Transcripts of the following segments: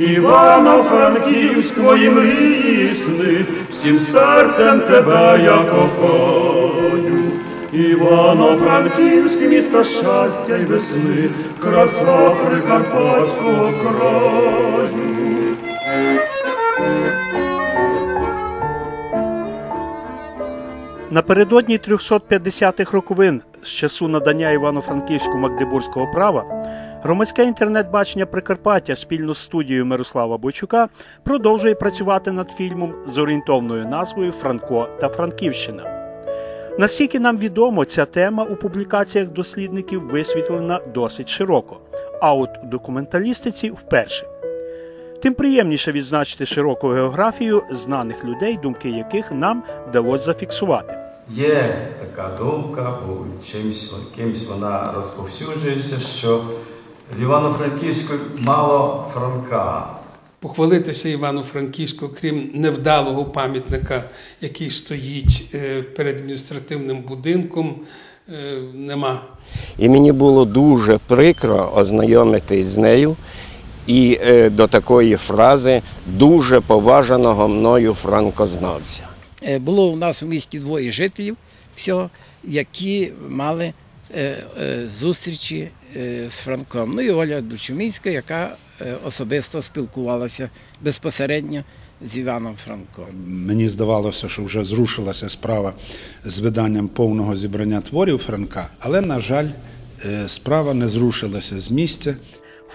Івано-Франківськ, твої мрії сни, всім серцем тебе я кохаю. Івано-Франківськ, місто щастя й весни, краса прикарпатського краю. Напередодні 350-х роковин з часу надання Івано-Франківську Магдебурзького права громадське інтернет-бачення Прикарпаття спільно з студією Мирослава Бойчука продовжує працювати над фільмом з орієнтовною назвою Франко та Франківщина. Наскільки нам відомо, ця тема у публікаціях дослідників висвітлена досить широко, а от у документалістиці вперше. Тим приємніше відзначити широку географію знаних людей, думки яких нам вдалося зафіксувати. Є така думка, у чимсь, кимсь вона розповсюджується, що в Івано-Франківську мало Франка. Похвалитися Івано-Франківську, крім невдалого пам'ятника, який стоїть е, перед адміністративним будинком, е, нема. І мені було дуже прикро ознайомитись з нею і е, до такої фрази дуже поважаного мною франкознавця. Було у нас у місті двоє жителів, всього, які мали зустрічі е, з Франком. Ну і Оля Дучумінська, яка е, особисто спілкувалася безпосередньо з Іваном Франком. Мені здавалося, що вже зрушилася справа з виданням повного зібрання творів Франка, але, на жаль, е, справа не зрушилася з місця.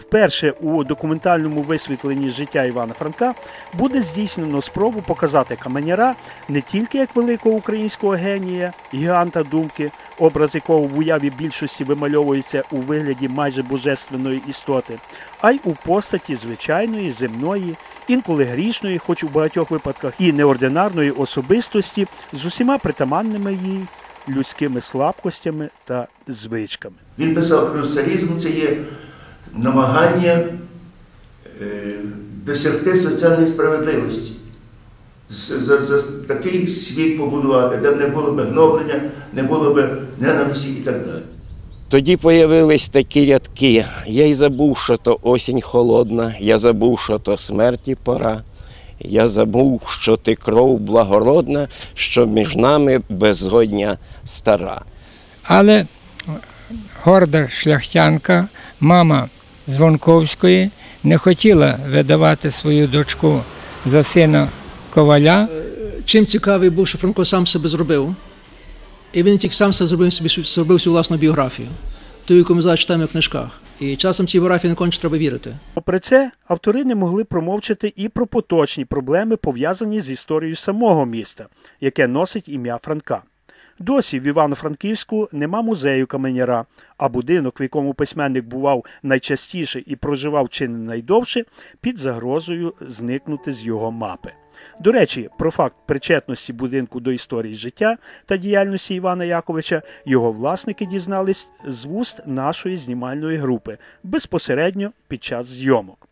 Вперше у документальному висвітленні життя Івана Франка буде здійснено спробу показати Каменяра не тільки як великого українського генія, гіганта думки, образ якого в уяві більшості вимальовується у вигляді майже божественної істоти, а й у постаті звичайної, земної, інколи грішної, хоч у багатьох випадках, і неординарної особистості з усіма притаманними їй людськими слабкостями та звичками. Він писав, що соціалізм це є намагання е, досягти соціальної справедливості. За, за такий світ побудувати, де б не було б гноблення, не було б ненависті і так далі. Тоді появились такі рядки. Я й забув, що то осінь холодна, я забув, що то смерті пора. Я забув, що ти кров благородна, що між нами безгодня стара. Але горда шляхтянка, мама Звонковської, не хотіла видавати свою дочку за сина коваля. чим цікавий був, що Франко сам себе зробив, і він тільки сам себе зробив собі зробив свою власну біографію, ту, яку ми зараз читаємо в книжках. І часом цій біографії не конче треба вірити. Попри це, автори не могли промовчати і про поточні проблеми, пов'язані з історією самого міста, яке носить ім'я Франка. Досі в Івано-Франківську нема музею каменяра, а будинок, в якому письменник бував найчастіше і проживав чи не найдовше, під загрозою зникнути з його мапи. До речі, про факт причетності будинку до історії життя та діяльності Івана Яковича його власники дізнались з вуст нашої знімальної групи безпосередньо під час зйомок.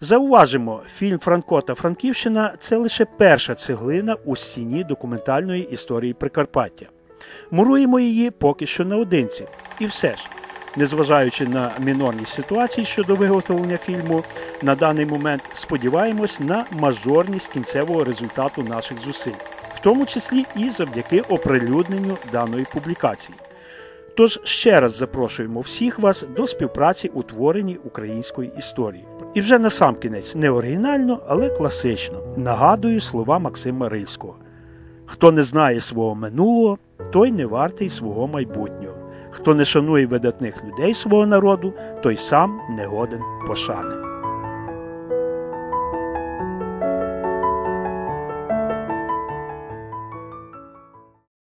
Зауважимо, фільм Франко та Франківщина це лише перша цеглина у стіні документальної історії Прикарпаття. Муруємо її поки що наодинці. І все ж, незважаючи на мінорність ситуації щодо виготовлення фільму, на даний момент сподіваємось на мажорність кінцевого результату наших зусиль, в тому числі і завдяки оприлюдненню даної публікації. Тож ще раз запрошуємо всіх вас до співпраці у творенні української історії. І вже на сам кінець не оригінально, але класично нагадую слова Максима Рильського: хто не знає свого минулого, той не вартий свого майбутнього. Хто не шанує видатних людей свого народу, той сам не годен пошани.